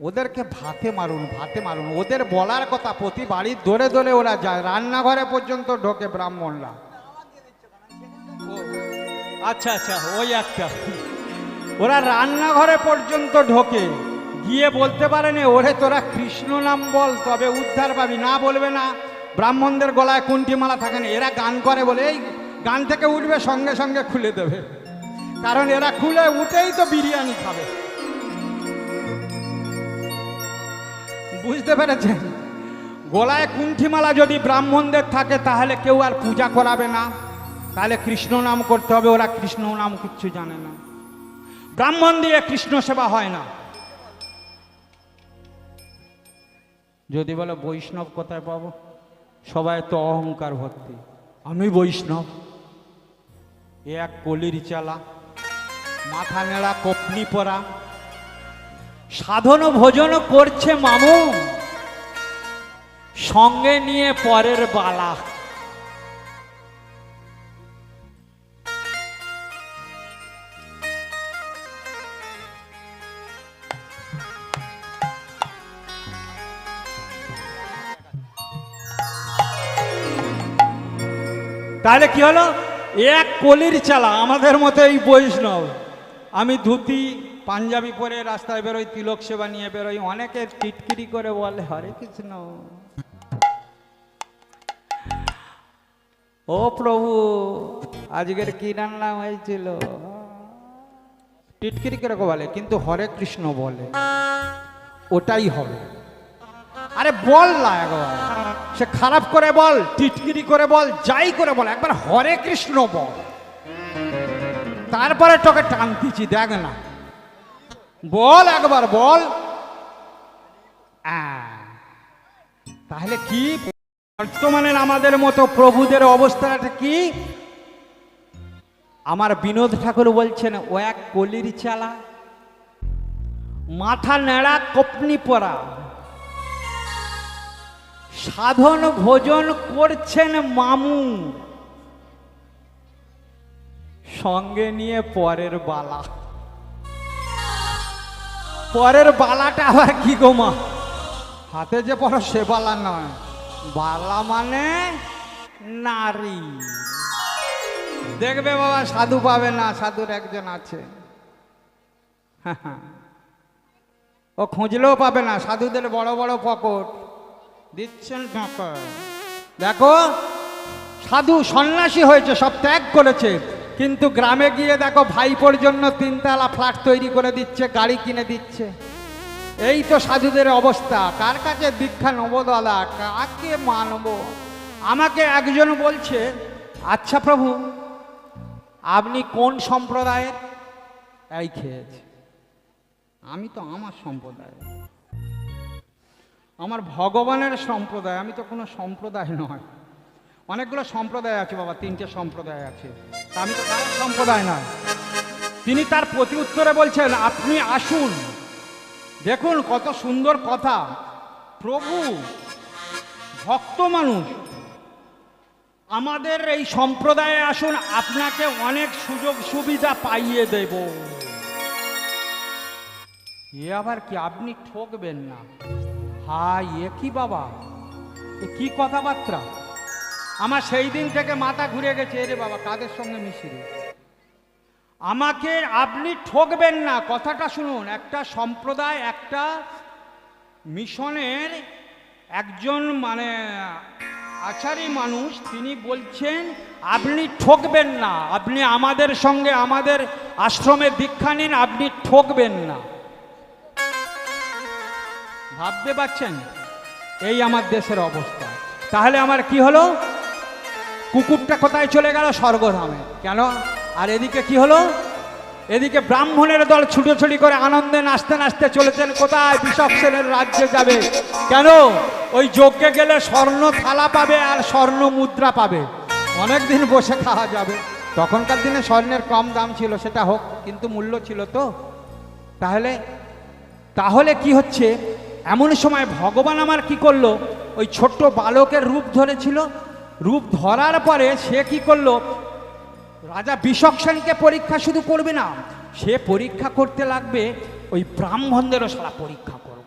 ওদেরকে ভাতে মারুন ভাতে মারুন। ওদের বলার কথা প্রতি বাড়ির দরে দরে ওরা যায়। রান্নাঘরে পর্যন্ত ঢোকে ব্রাহ্মণরা। আচ্ছা আচ্ছা ওই একটা। ওরা রান্নাঘরে পর্যন্ত ঢোকে। গিয়ে বলতে পারে না ওরে তোরা কৃষ্ণ নাম বল তবে উদ্ধার পাবি। না বলবে না। ব্রাহ্মণদের গলায় কুণ্ঠিমালা থাকে না। এরা গান করে বলে এই গান থেকে উঠবে সঙ্গে সঙ্গে খুলে দেবে। কারণ এরা খুলে উঠেই তো বিরিয়ানি খাবে। বুঝতে পেরেছেন? গলায় কুণ্ঠিমালা যদি ব্রাহ্মণদের থাকে, তাহলে কেউ আর পূজা করাবে না। তাহলে কৃষ্ণ নাম করতে হবে, ওরা কৃষ্ণ নাম কিচ্ছু জানে না। ব্রাহ্মণ দিয়ে কৃষ্ণ সেবা হয় না। যদি বলে বৈষ্ণব কোথায় পাবো? সবাই তো অহংকার ভর্তি আমি বৈষ্ণব। এ এক কলির চালা, মাথা নেড়া, কপনি পরা সাধন ভোজন করছে মামু। সঙ্গে নিয়ে পরের বালা। তাহলে কি হলো? এক কলির চালা, আমাদের মতো এই বৈষ্ণব। আমি ধুতি পাঞ্জাবি পরে রাস্তায় বেরোই, তিলক সেবা নিয়ে বেরোই অনেকে টিটকিরি করে বলে, হরে কৃষ্ণ। ও প্রভু, আজকের কি রান্না হয়েছিল? টিটকিরি করে বলে, কিন্তু হরে কৃষ্ণ বলে। ওটাই হবে। আরে বল না একবার। সে খারাপ করে বল, টিটকিরি করে বল, যাই করে বল, একবার হরে কৃষ্ণ বল। তারপরে তোকে টানতেছি, দেখ না। বল একবার, বল। তাহলে কি? বর্তমানে আমাদের মতো প্রভুদের অবস্থাটা কি? আমার বিনোদ ঠাকুর বলছেন, ও এক কলির চালা, মাথা নেড়া কপনি পরা। সাধন ভোজন করছেন মামু। সঙ্গে নিয়ে পরের বালা। পরের বালাটা আবার কি গো মা? হাতে যে পড়ো সে বালা নয়। বালা মানে নারী। দেখবে বাবা, সাধু পাবে না, সাধুর একজন আছে। ও খুঁজলেও পাবে না, সাধুদের বড় বড় পকট। দিচ্ছেন দেখো, সাধু সন্ন্যাসী হয়েছে, সব ত্যাগ করেছে। কিন্তু গ্রামে গিয়ে দেখো ভাইপোর জন্য তিনতলা ফ্ল্যাট তৈরি করে দিচ্ছে, গাড়ি কিনে দিচ্ছে। এই তো সাধুদের অবস্থা। কার কাছে দীক্ষা নেব দাদা? কাকে মানব? আমাকে একজন বলছে আচ্ছা প্রভু, আপনি কোন সম্প্রদায়ের? এই খেয়েছে। আমি তো আমার সম্প্রদায়। আমার ভগবানের সম্প্রদায়, আমি তো কোনো সম্প্রদায় নয়। অনেকগুলো সম্প্রদায় আছে বাবা, তিনটে সম্প্রদায় আছে। তা আমি তো কারোর সম্প্রদায় নয়। তিনি তার প্রতি উত্তরে বলছেন, আপনি আসুন। দেখুন কত সুন্দর কথা। প্রভু ভক্ত মানুষ। আমাদের এই সম্প্রদায়ে আসুন, আপনাকে অনেক সুযোগ সুবিধা পাইয়ে দেব। এ আবার কি আপনি ঠকবেন না? হাই এ কি বাবা? এ কি কথাবার্তা? আমার সেই দিন থেকে মাথা ঘুরে গেছে রে বাবা, কাদের সঙ্গে মিশিয়ে আমাকে আপনি ঠকবেন না, কথাটা শুনুন, একটা সম্প্রদায়, একটা মিশনের একজন মানে আচারী মানুষ, তিনি বলছেন, আপনি ঠকবেন না, আপনি আমাদের সঙ্গে, আমাদের আশ্রমে দীক্ষা নিন, আপনি ঠকবেন না। ভাবতে পারছেন? এই আমার দেশের অবস্থা। তাহলে আমার কি হলো? কুকুরটা কোথায় চলে গেল? স্বর্গধামে। কেন? আর এদিকে কি হলো? এদিকে ব্রাহ্মণের দল ছুটোছুটি করে আনন্দে নাচতে নাচতে চলেছেন। কোথায়? বিশপ সেনের রাজ্যে যাবে। কেন? ওই যজ্ঞে গেলে স্বর্ণ থালা পাবে আর স্বর্ণ মুদ্রা পাবে। অনেক দিন বসে খাওয়া যাবে। তখনকার দিনে স্বর্ণের কম দাম ছিল, সেটা হোক, কিন্তু মূল্য ছিল তো। তাহলে তাহলে কি হচ্ছে? এমন সময় ভগবান আমার কি করল? ওই ছোট্ট বালকের রূপ ধরেছিল রূপ ধরার পরে সে কি করল? রাজা বিশকসেনকে পরীক্ষা শুধু করবে না, সে পরীক্ষা করতে লাগবে ওই ব্রাহ্মণদেরও সারা পরীক্ষা করব।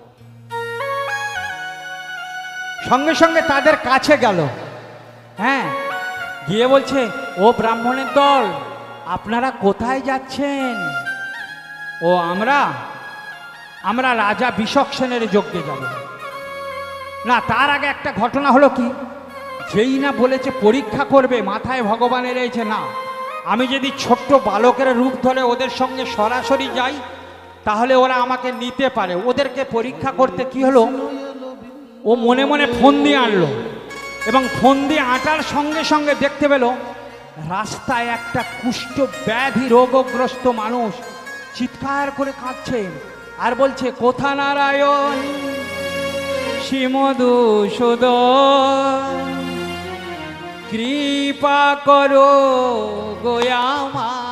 সঙ্গে সঙ্গে তাদের কাছে গেল। হ্যাঁ গিয়ে বলছে, ও ব্রাহ্মণের দল, আপনারা কোথায় যাচ্ছেন? ও, আমরা আমরা রাজা বিশক সেনের যজ্ঞে যাব। না, তার আগে একটা ঘটনা হলো কি? যেই না বলেছে পরীক্ষা করবে, মাথায় ভগবানের রয়েছে না। আমি যদি ছোট্ট বালকের রূপ ধরে ওদের সঙ্গে সরাসরি যাই, তাহলে ওরা আমাকে নিতে পারে। ওদেরকে পরীক্ষা করতে কি হলো? ও মনে মনে ফোন দিয়ে আনলো এবং ফোন দিয়ে আঁটার সঙ্গে সঙ্গে দেখতে পেল, রাস্তায় একটা কুষ্ঠ ব্যাধি রোগগ্রস্ত মানুষ চিৎকার করে কাঁদছে আর বলছে, কোথা নারায়ণ শিমধুসূদ কৃপা করো গোয়ামা